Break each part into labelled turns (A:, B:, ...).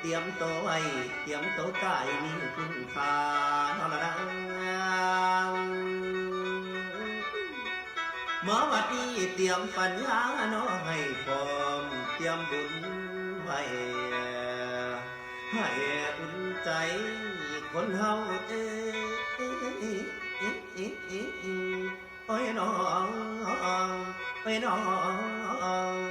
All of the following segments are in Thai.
A: เตรียมตัวไว้เตรียมตัวตายมีคุณค่าเท่านั้นหมอวัดนี้เตรียมปัญญาน้อให้พร้อมเตรียมบุญไว้ให้อุ่นใจคนเฮาเอ้ยโอ้ยน้องโอ้ยน้อง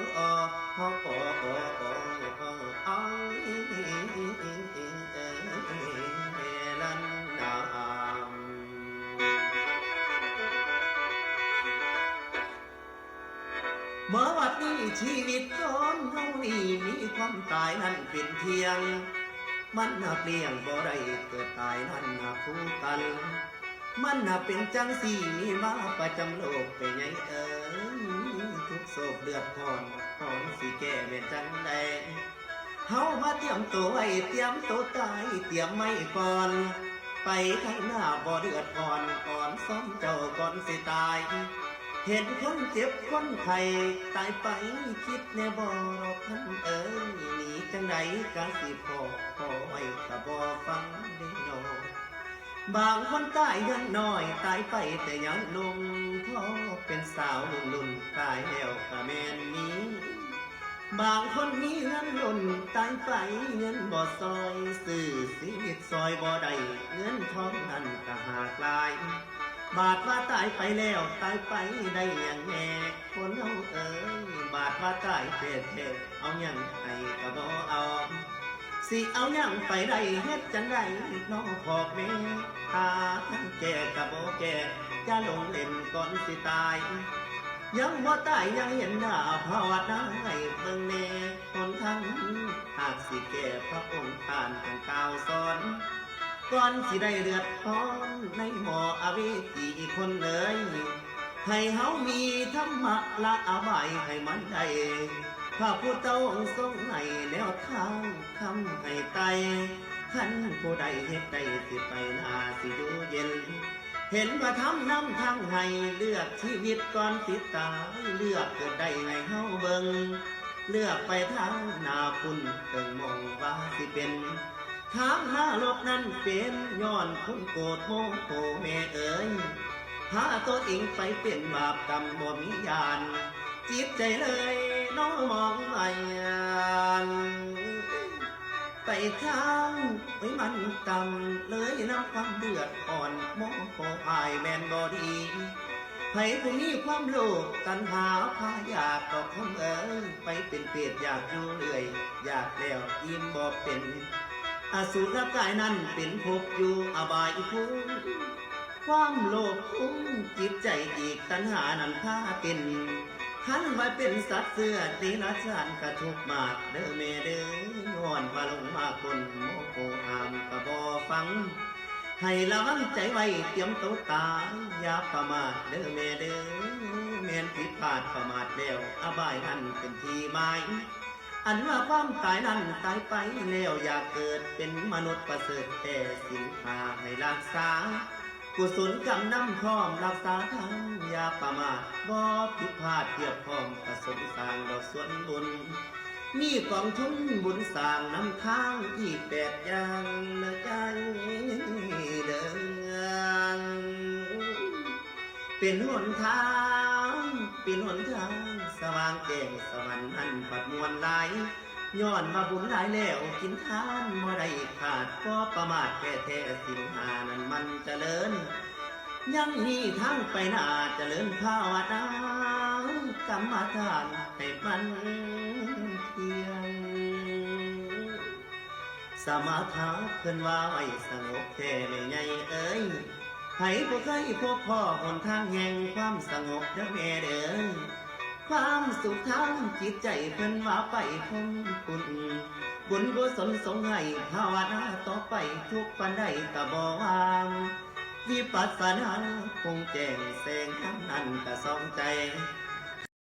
A: เมื่อวัดนี้ชีวิตของเฮานี่มีความตายนั้นเป็นเทียง มันนับเปลี้ยงบ่ได้เกิดตายนั้นนับคู่กัน มันนับเป็นจังสี่มีมาประจำโลกไปไงเอ๋ยทุกโศกเดือดพอนหอมสีแก่เป็นจังใดเฮามาเตรียมตัวไว้เตรียมตัวตายเตรียมไม่ก่อน ไปข้างหน้าบ่เดือดพอนก่อนซ้อมเจ้าก่อนสิตาย เห็นคนเจ็บคนไข้ตายไปคิดแน่บ่รอกท่านเอ๋ยหนีจังใดกะสิพอพอไว้กะบ่ฟังได้นอบางคนตายยังน้อยตายไปแต่ยังหนุ่มท้อเป็นสาวหนุ่มนุ่นตายแล้วกะแม่นนี้ บางคนมีเงินล่นตายไปเงินบ่ซอยซื้อชีวิตซอยบ่ได้เงินทองนั้นก็หากลาย บาดว่าตายไปแล้วตายไปได้อย่างแน่คนเอาเอ๋ยบาดว่าตายเทศเทเอาอย่างไห้ก็บ่เอาสิเอาอย่างไปได้เฮ็ดจังไดน้องพอกแม่หาทั้งแก่ก็บ่แก่จะลงเล่นก่อนสิตาย ยังบ่ตายยังเห็นหน้าภาวนาให้เบิ่งแน่คนทั้งหากสิแก่พระองค์ท่านท่านกล่าวสอน ก่อนสิได้เดือดร้อนในหมออเวจีคนเลยให้เฮามีธรรมะละอาบายให้มันได้พระพุทธองค์ทรงให้แนวทางทำให้ไตขันผู้ใดเฮ็ดได้สิไปนาสิอยู่เย็น เห็นว่าทำน้ำทางให้เลือกชีวิตก่อนสิตายเลือกเกิดได้ให้เฮาเบิงเลือกไปทางนาคุณเติงมองว่าสิเป็น ทางหาโลกนั้นเป็นย้อนคุณโกรธโมโหแม่เอ๋ยพาตัวเองไปเป็นบาปกรรมบ่มียานจิตใจเลยน้องมองไม่อันไปทางไว้มันต่ำเลยน้ำความเดือดอ่อนโมโหอายแมนบอดีไผผู้มีความโลภตัณหาพาอยากก็คงเอ๋ยไปเป็นเปรตอยากอยู่เรื่อย อยากแล้วอิ่มบ่เป็น อสูรกายนั้นเป็นภพอยู่อบายภูมิความโลภคุ้มจิตใจอีกตัณหานั้นพาเป็นขันไว้เป็นสัตว์เสื้อตีละชานกระทุกมากเด้อเมเด้อย้อนว่าลงมาคนโมโหอามกระบอฟัง ให้ระวังใจไว้เตรียมตัวตายอย่าประมาทเด้อเมเด้อแม่นผิดพลาดประมาทแล้วอบายนั้นเป็นที่หมาย อันว่าความตายนั้นตายไปแล้วอยากเกิดเป็นมนุษย์ประเสริฐแต่สิ่งหาให้รักษา กุศลกรรมนำพร้อมรักษาทั้งยาประมาทบ่ผิดพลาดเทียบพร้อมประสมสร้างดอกส่วนบุญ มีกองทุนบุญสร้างนำทางอีกแปดอย่างนะใจเดินเป็นหนทางางแจ้งสวรรค์นั้นปัดมวลหลายย้อนมาบุญหลายแล้วกินทานบ่ได้ขาดก็ประมาทแค่แท้สินหานั้นมันเจริญยังมีทางไปหน้าเจริญภาวนากรรมฐานให้มันเที่ยงสมาธาเพิ่นว่าไว้สงบแท้ไม่ไงเอ้ยไผบ่เคยพบพ่อหนทางแห่งความสงบเด้อแม่เด้อ ความสุขทางจิตใจเพิ่นว่าไปพ้นคุณบุญกุศลสงให้ภาวนาต่อไปทุกปันใดกะบ่วางวิปัสสนาคงแจ้งแสงทั้งนั้นกะสองใจ